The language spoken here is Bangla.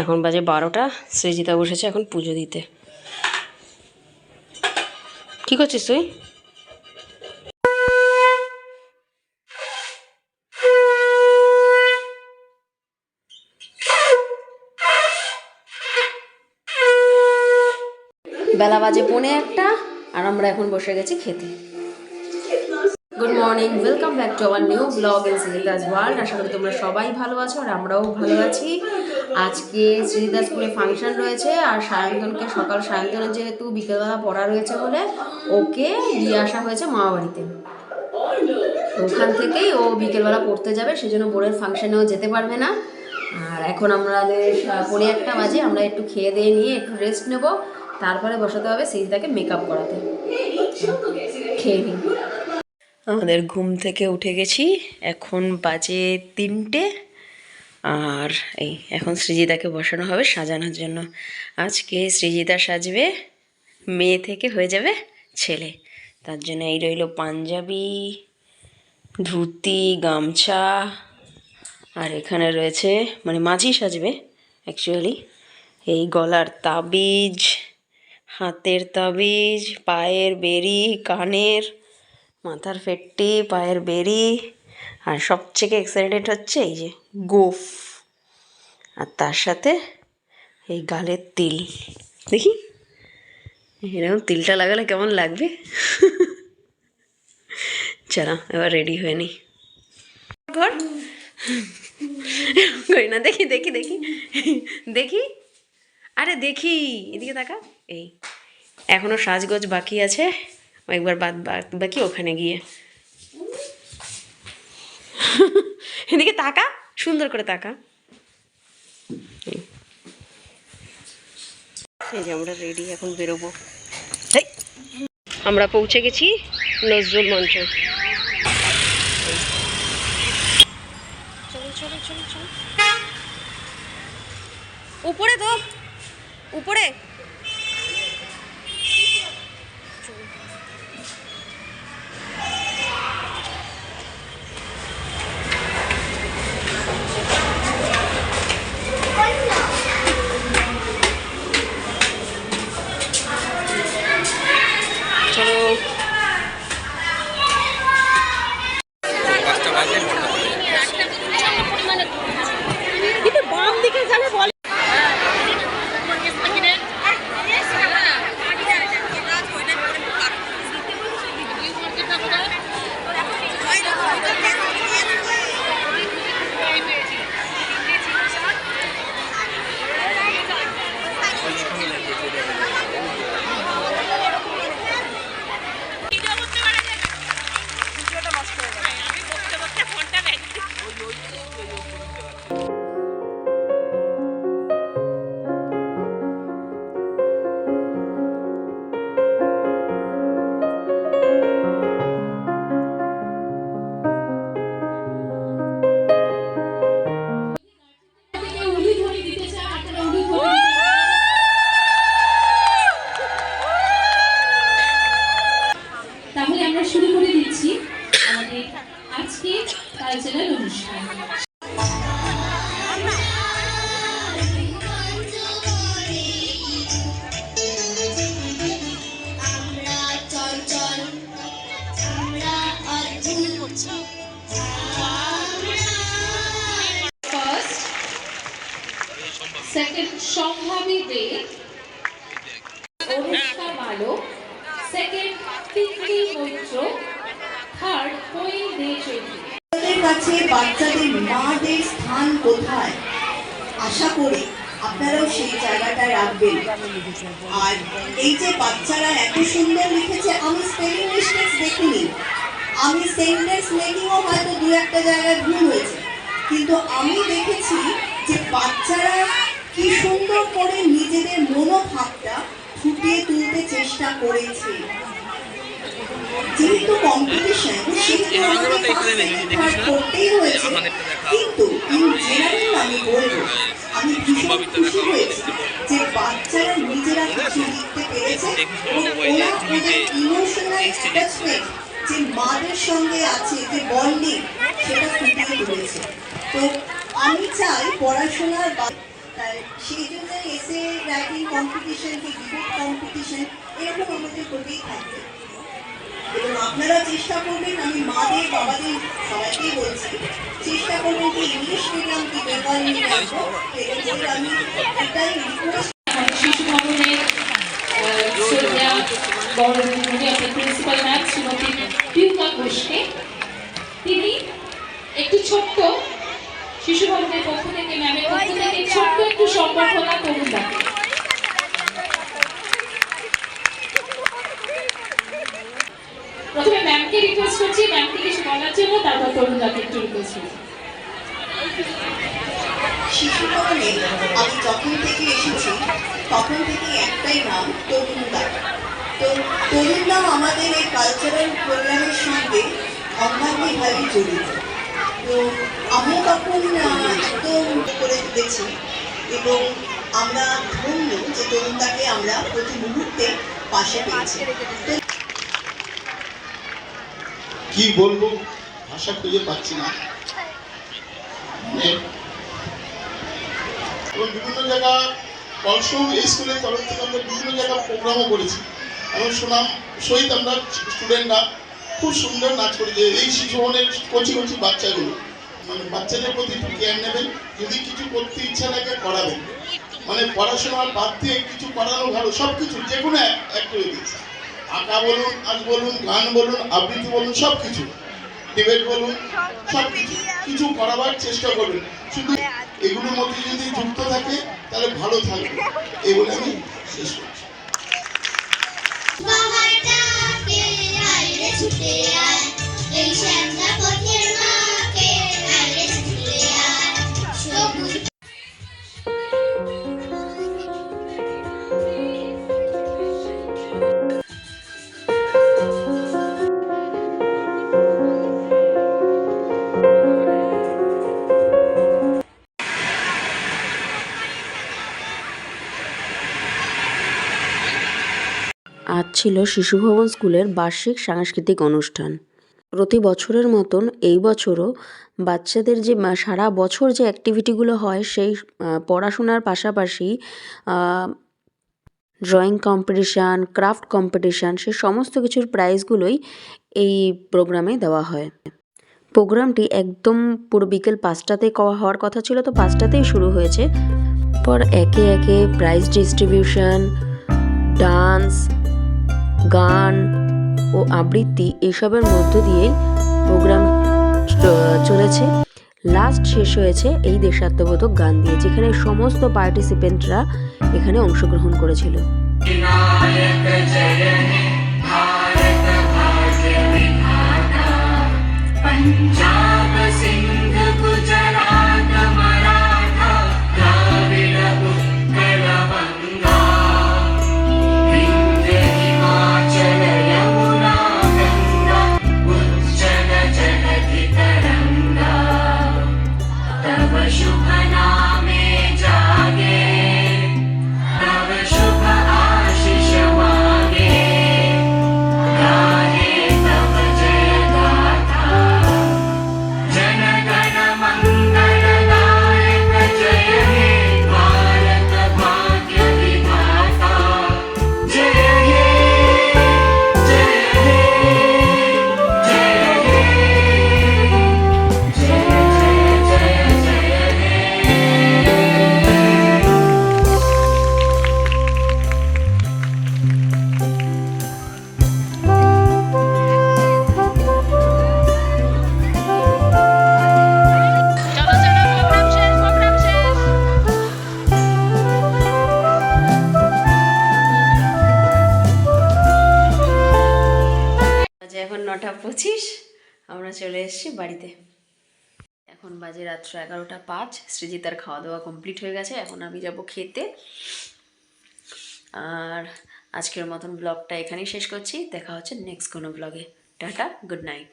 এখন বাজে বারোটা, সৃজিতা বসেছে এখন পুজো দিতে। কি করছিস তুই? বেলা বাজে পৌনে একটা, আর আমরা এখন বসে গেছি খেতে। Good morning welcome back to our new blog in Sridas world আশা করি তোমরা সবাই ভালো আছো আর আমরাও ভালো আছি। আজকে শ্রীদাস স্কুলে ফাংশন রয়েছে আর সায়ন্তনকে, সকাল সায়ন্তনের যেহেতু বিকেলবেলা পড়া রয়েছে বলে, ওকে দিয়ে আসা হয়েছে মামা বাড়িতে। ওখান থেকেই ও বিকেলবেলা পড়তে যাবে, সেজন্য বোর্ডের ফাংশনেও যেতে পারবে না। আর এখন আমাদের পৌনে একটা বাজে, আমরা একটু খেয়ে দিয়ে নিয়ে একটু রেস্ট নেব। তারপরে বসাতে হবে সিজদাকে মেকআপ করাতে। খেয়ে নিই। আমাদের ঘুম থেকে উঠে গেছি। এখন বাজে তিনটে। আর এই এখন সৃজিতাকে বসানো হবে সাজানোর জন্য। আজকে সৃজিতা সাজবে, মেয়ে থেকে হয়ে যাবে ছেলে। তার জন্য এই রইল পাঞ্জাবি, ধুতি, গামছা। আর এখানে রয়েছে মানে মাঝি সাজবে অ্যাকচুয়ালি এই গলার তাবিজ, হাতের তাবিজ, পায়ের বেরি, কানের। মাথার ফেটটি, পায়ের বেরি আর সবথেকে এক্সাইটেড হচ্ছে এই যে গোফ, আর তার সাথে এই গালের তিল। দেখি? এরকম তিলটা লাগালে কেমন লাগবে? চলো, এবার রেডি হয়ে নি ঘর? করি না, দেখি দেখি দেখি। দেখি? আরে দেখি, এদিকে তাকা। এই, এখনও সাজগোজ বাকি আছে। একবার বাদ বাদ বাকি ওখানে গিয়ে। এদিকে তাকা সুন্দর করে তাকা। এই। যে আমরা রেডি এখন বেরোবো! আমরা পৌঁছে গেছি নজরুল মঞ্চ। উপরে তো উপরে। কালচারাল অনুষ্ঠান second Sambhabi De Anushka Malo second Titli Maitra third Chowdhury কাছে বাচ্চাদের মাদের স্থান কোথায়? আশা করি আপনারাও সেই জায়গাটা রাখবেন। আর এই যে বাচ্চারা এত সুন্দর লিখেছে, আমি স্পেলিং মিস্টেক্স দেখিনি। আমি সেন্টেন্স মেকিংও হয়তো দু একটা জায়গায় ভুল হয়েছে। কিন্তু আমি দেখেছি যে বাচ্চারা কি সুন্দর করে নিজেদের মনোভাবটা ফুটিয়ে তুলতে চেষ্টা করেছে। যেহেতু কম্পিটিশন সেকেন্ড থার্ড করতেই হয়েছে। কিন্তু ইন জেনারেল আমি বলব আমি ভীষণ খুশি হয়েছি যে বাচ্চারা নিজেরা কিছু লিখতে পেরেছে এবং ওরা ওদের ইমোশনাল অ্যাটাচমেন্ট যে মাদের সঙ্গে আছে যে বন্ডিং সেটা ফুটিয়ে তুলেছে। তো আমি চাই পড়াশোনার সেই জন্য এসে রাইটিং কম্পিটিশন কি ডিবেট কম্পিটিশন এরকম আমাদের হতেই থাকবে। এবং আপনারা চেষ্টা করবেন, আমি মাদের বাবাদের সবাইকেই বলছি, চেষ্টা করবেন কি ইংলিশ মিডিয়াম কি বেঙ্গল মিডিয়াম আমি এটাই রিকোয়েস্ট শিশু ভবনের প্রিন্সিপাল ম্যাম শ্রীমতী প্রিয়ঙ্কা ঘোষকে। তিনি একটু ছোট্ট শিশু ভবনের পক্ষ থেকে ম্যামের পক্ষ থেকে ছোট্ট একটু সম্বর্ধনা করুন রিকোয়েস্ট করছি ম্যামকে কিছু বলার জন্য, তারপর তরুণদাকে একটু রিকোয়েস্ট করছি। শিশু ভবনে আমি যখন থেকে এসেছি, তখন থেকে একটাই নাম, তরুণদা। তো তরুণদা আমাদের এই কালচারাল প্রোগ্রামের সঙ্গে অঙ্গাঙ্গিভাবে জড়িত। তো আমিও তখন একদম করে তুলেছি এবং আমরা ধন্য যে তরুণদাকে আমরা প্রতি মুহূর্তে পাশে পেয়েছি। কি বলব? ভাষা খুঁজে পাচ্ছি না। এবং বিভিন্ন জায়গা অলসো স্কুলের তরফ থেকে আমরা বিভিন্ন জায়গা প্রোগ্রামও করেছি। এবং সুনাম সহিত আমরা স্টুডেন্টরা খুব সুন্দর নাচ করেছে। এই শিশু ভবনের কচি কচি বাচ্চাগুলো মানে বাচ্চাদের প্রতি একটু কেয়ার নেবেন, যদি কিছু করতে ইচ্ছা লাগে করাবেন। মানে পড়াশোনার বাদ দিয়ে কিছু করানো ভালো সব কিছু যে কোনো অ্যাক্টিভিটিস আঁকা বলুন আজ বলুন গান বলুন আবৃত্তি বলুন সব কিছু ডিবেট বলুন সব কিছু কিছু করাবার চেষ্টা করবেন। শুধু এগুলোর মধ্যে যদি যুক্ত থাকে তাহলে ভালো থাকবে। এই বলে আমি শেষ করছি। ছিল শিশু ভবন স্কুলের বার্ষিক সাংস্কৃতিক অনুষ্ঠান। প্রতি বছরের মতন এই বছরও বাচ্চাদের যে সারা বছর যে অ্যাক্টিভিটিগুলো হয়, সেই পড়াশোনার পাশাপাশি ড্রয়িং কম্পিটিশান ক্রাফট কম্পিটিশান সে সমস্ত কিছুর প্রাইজগুলোই এই প্রোগ্রামে দেওয়া হয়। প্রোগ্রামটি একদম পুরো বিকেল পাঁচটাতে হওয়ার কথা ছিল, তো পাঁচটাতেই শুরু হয়েছে। পর একে একে প্রাইজ ডিস্ট্রিবিউশন ডান্স গান ও আবৃত্তি এসবের মধ্য দিয়েই প্রোগ্রাম চ- চলেছে লাস্ট শেষ হয়েছে এই দেশাত্মবোধক গান দিয়ে যেখানে সমস্ত পার্টিসিপেন্টরা এখানে অংশগ্রহণ করেছিল पञ्जाब আমরা চলে এসেছি বাড়িতে। এখন বাজে রাত্র এগারোটা পাঁচ, সৃজিতার খাওয়া দাওয়া কমপ্লিট হয়ে গেছে, এখন আমি যাব খেতে। আর আজকের মতন ব্লগটা এখানেই শেষ করছি, দেখা হচ্ছে নেক্সট কোনো ব্লগে টাটা গুড নাইট